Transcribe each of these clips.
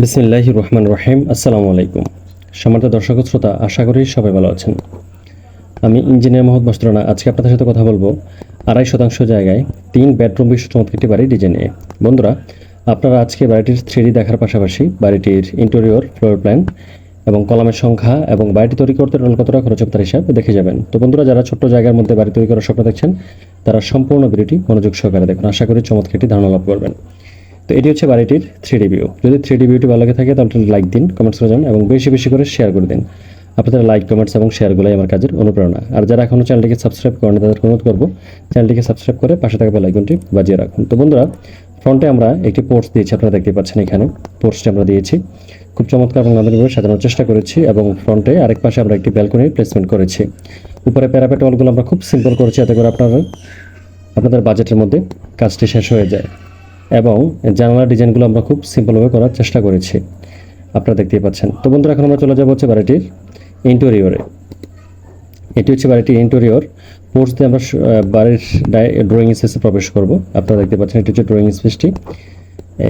বিসমিল্লাহ রহমান রহিম আসসালামু আলাইকুম সম্মানিত দর্শক শ্রোতা, আশা করি সবাই ভালো আছেন। আমি ইঞ্জিনিয়ার মোহাম্মদ মাস্তুরানা আজকে আপনাদের সাথে কথা বলব আড়াই শতাংশ জায়গায় তিন বেডরুম বিশিষ্ট চমৎকার একটি বাড়ি ডিজাইন নিয়ে। বন্ধুরা, আপনারা আজকে বাড়িটির থ্রি দেখার পাশাপাশি বাড়িটির ইন্টেরিয়র ফ্লোর প্ল্যান এবং কলামের সংখ্যা এবং বাড়িটি তৈরি করতে টোটাল কতটা খরচ তার হিসাব দেখে যাবেন। তো বন্ধুরা, যারা ছোট্ট জায়গার মধ্যে বাড়ি তৈরি করার স্বপ্ন দেখছেন, তারা সম্পূর্ণ ভিডিওটি মনোযোগ সহকারে দেখুন। আশা করি চমৎকার একটি ধারণা লাভ করবেন। তো এটি হচ্ছে বাড়িটির থ্রি ভিউ যদি থ্রি ভিউটি ভালো লাগে থাকে, তাহলে লাইক দিন কমেন্টস করে যান এবং বেশি বেশি করে শেয়ার করে দিন। আপনাদের লাইক কমেন্টস এবং শেয়ারগুলোই আমার কাজের অনুপ্রেরণা। আর যারা এখনও চ্যানেলটিকে সাবস্ক্রাইব করেন তাদের অনুরোধ করব চ্যানেলটিকে সাবস্ক্রাইব করে পাশে থাকা বেল আইকনটি বাজিয়ে রাখুন। তো বন্ধুরা ফ্রন্টে আমরা একটি পোর্টস দিয়েছি, আপনারা দেখতে পাচ্ছেন এখানে। পোর্টসটি আমরা দিয়েছি। খুব চমৎকার এবং নান্দনিকভাবে সাজানোর চেষ্টা করেছি, এবং ফ্রন্টে আরেক পাশে আমরা একটি ব্যালকনি প্লেসমেন্ট করেছি। উপরে প্যারাপেট ওয়ালগুলো আমরা খুব সিম্পল করেছি যাতে করে আপনারা, আপনাদের বাজেটের মধ্যে কাজটি শেষ হয়ে যায়। এবং জানালার ডিজাইনগুলো আমরা খুব সিম্পলভাবে করার চেষ্টা করেছি। আপনারা দেখতেই পাচ্ছেন। তো বন্ধুরা, এখন আমরা চলে যাব হচ্ছে বাড়িটির ইন্টেরিয়রে এটি হচ্ছে বাড়িটির ইন্টেরিয়র পোর্টস দিয়ে আমরা বাড়ির ড্রয়িং স্পেসে প্রবেশ করব। আপনারা দেখতে পাচ্ছেন এটি হচ্ছে ড্রয়িং স্পেসটি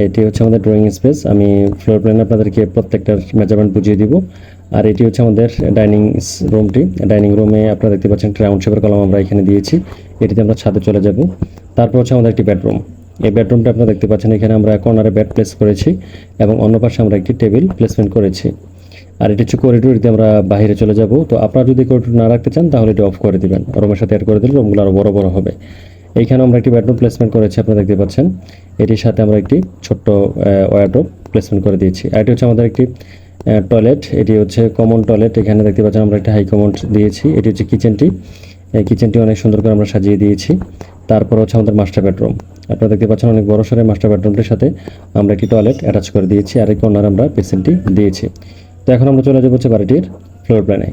এটি হচ্ছে আমাদের ড্রয়িং স্পেস আমি ফ্লোর প্ল্যান আপনাদেরকে প্রত্যেকটার মেজারমেন্ট বুঝিয়ে দিব। আর এটি হচ্ছে আমাদের ডাইনিং রুমটি ডাইনিং রুমে আপনারা দেখতে পাচ্ছেন রাউন্ড শেপের কলম আমরা এখানে দিয়েছি। এটিতে আমরা ছাদে চলে যাব। তারপর হচ্ছে আমাদের একটি বেডরুম এই বেডরুমটা আপনারা দেখতে পাচ্ছেন, এখানে আমরা কর্নারে বেড প্লেস করেছি এবং অন্য পাশে আমরা একটি টেবিল প্লেসমেন্ট করেছি। আর এটি হচ্ছে করিডোর দিয়ে আমরা বাইরে চলে যাব। তো আপনারা যদি করিডোর না রাখতে চান, তাহলে এটি অফ করে দিবেন। রুমের সাথে অ্যাড করে দিলে রুমগুলো আরও বড় বড় হবে। এইখানে আমরা একটি বেডরুম প্লেসমেন্ট করেছি, আপনারা দেখতে পাচ্ছেন। এটির সাথে আমরা একটি ছোট্ট ওয়ারড্রোপ প্লেসমেন্ট করে দিয়েছি। আর এটি হচ্ছে আমাদের একটি টয়লেট এটি হচ্ছে কমন টয়লেট এখানে দেখতে পাচ্ছেন আমরা একটা হাই কমন দিয়েছি। এটি হচ্ছে কিচেনটি কিচেনটি অনেক সুন্দর করে আমরা সাজিয়ে দিয়েছি। তারপর হচ্ছে আমাদের মাস্টার বেডরুম আপনারা দেখতে পাচ্ছেন অনেক বড় সরে মাস্টার বেডরুমটির সাথে আমরা একটি টয়লেট অ্যাটাচ করে দিয়েছি, আর এই কর্নার আমরা পেসেন্টটি দিয়েছি। তো এখন আমরা চলে যাব হচ্ছে বাড়িটির ফ্লোর প্ল্যানে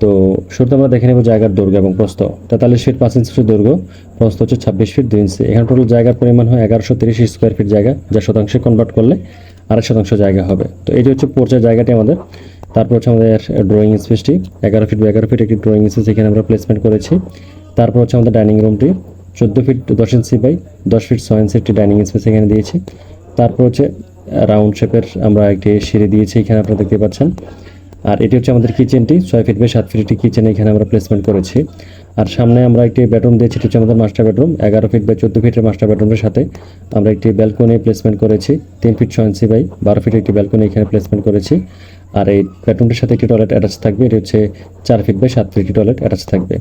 তো শুরুতে আমরা দেখে নেব জায়গার দৈর্ঘ্য এবং প্রস্থ। তেতাল্লিশ ফিট পাঁচ ইঞ্চি দৈর্ঘ্য, প্রস্থ হচ্ছে ছাব্বিশ ফিট দুই ইঞ্চি এখানে টোটাল জায়গার পরিমাণ হয় এগারোশো তিরিশ স্কোয়ার ফিট জায়গা, যা শতাংশে কনভার্ট করলে আড়াই শতাংশ জায়গা হবে। তো এটি হচ্ছে পোর্চের জায়গাটি আমাদের, তারপর হচ্ছে আমাদের ড্রয়িং স্পেসটি এগারো ফিট বা এগারো ফিট একটি ড্রয়িং স্পেস এখানে আমরা প্লেসমেন্ট করেছি। তারপর হচ্ছে আমাদের ডাইনিং রুমটি চোদ্দ ফিট দশ ইঞ্চি বাই দশ ফিট ছয় ইঞ্চি একটি ডাইনিং স্পেস এখানে দিয়েছি। তারপর হচ্ছে রাউন্ড শেপের আমরা একটি সিঁড়ি দিয়েছি এখানে আপনারা দেখতে পাচ্ছেন। আর এটি হচ্ছে আমাদের কিচেনটি ছয় ফিট বাই সাত ফিট একটি কিচেন এখানে আমরা প্লেসমেন্ট করেছি। আর সামনে আমরা একটি বেডরুম দিয়েছি, এটি হচ্ছে আমাদের মাস্টার বেডরুম এগারো ফিট বাই চোদ্দ ফিটের মাস্টার বেডরুমের সাথে আমরা একটি ব্যালকনি প্লেসমেন্ট করেছি। তিন ফিট ছয় ইঞ্চি বাই বারো ফিট একটি ব্যালকনি এখানে প্লেসমেন্ট করেছি। আর এই বেডরুমটির সাথে একটি টয়লেট অ্যাটাচ থাকবে, এটি হচ্ছে চার ফিট বাই সাত ফিট টয়লেট অ্যাটাচ থাকবে।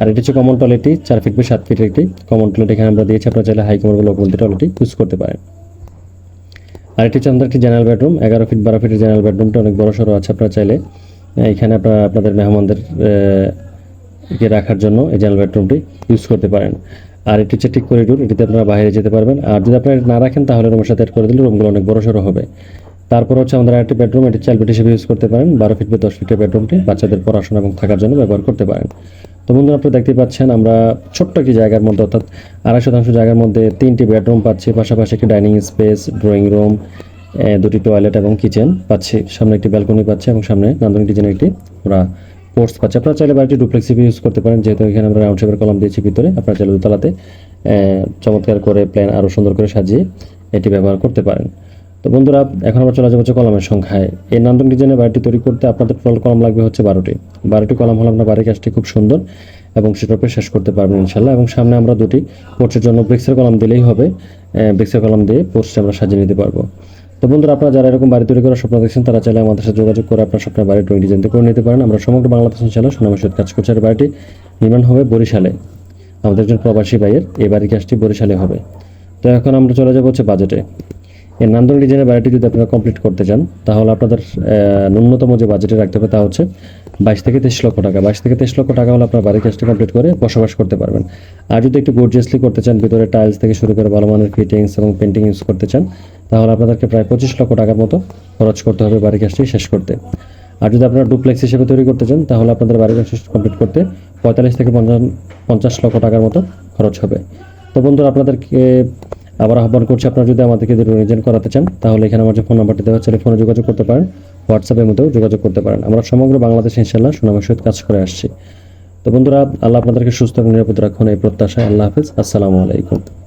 আর এটি হচ্ছে কমন টয়লেটটি চার ফিট বাই সাত ফিটের একটি। কমন টয়লেট এখানে আমরা দিয়েছি, আপনারা চাইলে হাই কমন লোক টয়লেটটি ইউজ করতে পারেন। আর এটি হচ্ছে আমাদের একটি জেনারেল বেডরুম এগারো ফিট বারো ফিটের জেনারেল বেডরুমটা অনেক বড় সড়ো আছে, আপনারা চাইলে এখানে আপনারা আপনাদের মেহমানদের কে রাখার জন্য এই জেনারেল বেডরুমটি ইউজ করতে পারেন। আর এটি হচ্ছে ঠিক করিডোর এটিতে আপনারা বাইরে যেতে পারবেন। আর যদি আপনারা না রাখেন, তাহলে রুমের সাথে অ্যাড করে দিলে রুমগুলো অনেক বড় সড়ো হবে। তারপর হচ্ছে আমাদের আরেকটি বেডরুম এটি চাইল্ড বেড হিসেবে ইউজ করতে পারেন। বারো ফিট বা দশ ফিটের বেডরুমটি বাচ্চাদের পড়াশোনা এবং থাকার জন্য ব্যবহার করতে পারেন। তো বন্ধুরা আপনারা দেখতে পাচ্ছেন, আমরা ছোট্ট একটি জায়গার মধ্যে, অর্থাৎ আড়াই শতাংশ জায়গার মধ্যে তিনটি বেডরুম পাচ্ছি। পাশাপাশি একটি ডাইনিং স্পেস ড্রয়িং রুম দুটি টয়লেট এবং কিচেন পাচ্ছি। সামনে একটি ব্যালকনি পাচ্ছি এবং সামনে নান্দনিক ডিজাইনের একটি ওরা পোর্টস পাচ্ছি। আপনারা চাইলে বাড়িটি ডুপ্লেক্স ইউজ করতে পারেন, যেহেতু এখানে আমরা রাউন্ড শেপের কলম দিয়েছি ভিতরে। আপনারা চাইলে দোতলাতে চমৎকার করে প্ল্যান আরও সুন্দর করে সাজিয়ে এটি ব্যবহার করতে পারেন। তো বন্ধুরা, এখন আমরা চলে যাব হচ্ছে কলমের সংখ্যায়। এই নান্দন ডিজাইনের বাড়িটি তৈরি করতে আপনাদের টোটাল কলম লাগবে হচ্ছে বারোটি। বারোটি কলম হলে আপনার বাড়ির কাজটি খুব সুন্দর এবং সেটাকে শেষ করতে পারবেন ইনশাল্লাহ এবং সামনে আমরা দুটি পোর্চের জন্য ব্রিক্সের কলম দিলেই হবে। ব্রিক্সের কলম দিয়ে পোর্চটা আমরা সাজিয়ে নিতে পারব। তো বন্ধুরা, আপনারা যারা এরকম বাড়ি তৈরি করার স্বপ্ন দেখছেন, তারা চাইলে আমাদের সাথে যোগাযোগ করে আপনার স্বপ্নের বাড়ি ড্রয়িং ডিজাইন করে নিতে পারেন। আমরা সমগ্র বাংলাদেশ ইনশাল্লাহ সুনামের সহিত কাজ করছি। আর বাড়িটি নির্মাণ হবে বরিশালে। আমাদের একজন প্রবাসী ভাইয়ের, এই বাড়ির কাজটি বরিশালে হবে। তো এখন আমরা চলে যাব হচ্ছে বাজেটে। এই নান্দন ডিজাইনের বাড়িটি যদি আপনারা কমপ্লিট করতে চান, তাহলে আপনাদের ন্যূনতম যে বাজেটে রাখতে হবে তা হচ্ছে বাইশ থেকে তেইশ লক্ষ টাকা। বাইশ থেকে তেইশ লক্ষ টাকা হলে আপনার বাড়ির কাজটা কমপ্লিট করে বসবাস করতে পারবেন। আর যদি একটু গর্জিয়াসলি করতে চান, ভিতরে টাইলস থেকে শুরু করে ভালো মানের ফিটিংস এবং পেন্টিং ইউজ করতে চান, তাহলে আপনাদেরকে প্রায় পঁচিশ লক্ষ টাকার মতো খরচ করতে হবে বাড়ির কাজটি শেষ করতে। আর যদি আপনারা ডুপ্লেক্স হিসেবে তৈরি করতে চান, তাহলে আপনাদের বাড়ির কাজ কমপ্লিট করতে পঁয়তাল্লিশ থেকে পঞ্চাশ লক্ষ টাকার মতো খরচ হবে। তো বন্ধুরা, আপনাদেরকে আবার আহ্বান করছি আপনারা যদি আমাদেরকে রিজেন করাতে চান, তাহলে এখানে আমার যে ফোন নাম্বারটি দেওয়া হচ্ছে ফোনে যোগাযোগ করতে পারেন। হোয়াটসঅ্যাপের মধ্যেও যোগাযোগ করতে পারেন। আমরা সমগ্র বাংলাদেশ ইনশাল্লাহ সুনামের সহিত কাজ করে আসছি। তো বন্ধুরা, আল্লাহ আপনাদেরকে সুস্থ এবং নিরাপদ রাখুন এই প্রত্যাশায়। আল্লাহ হাফিজ। আসসালামু আলাইকুম।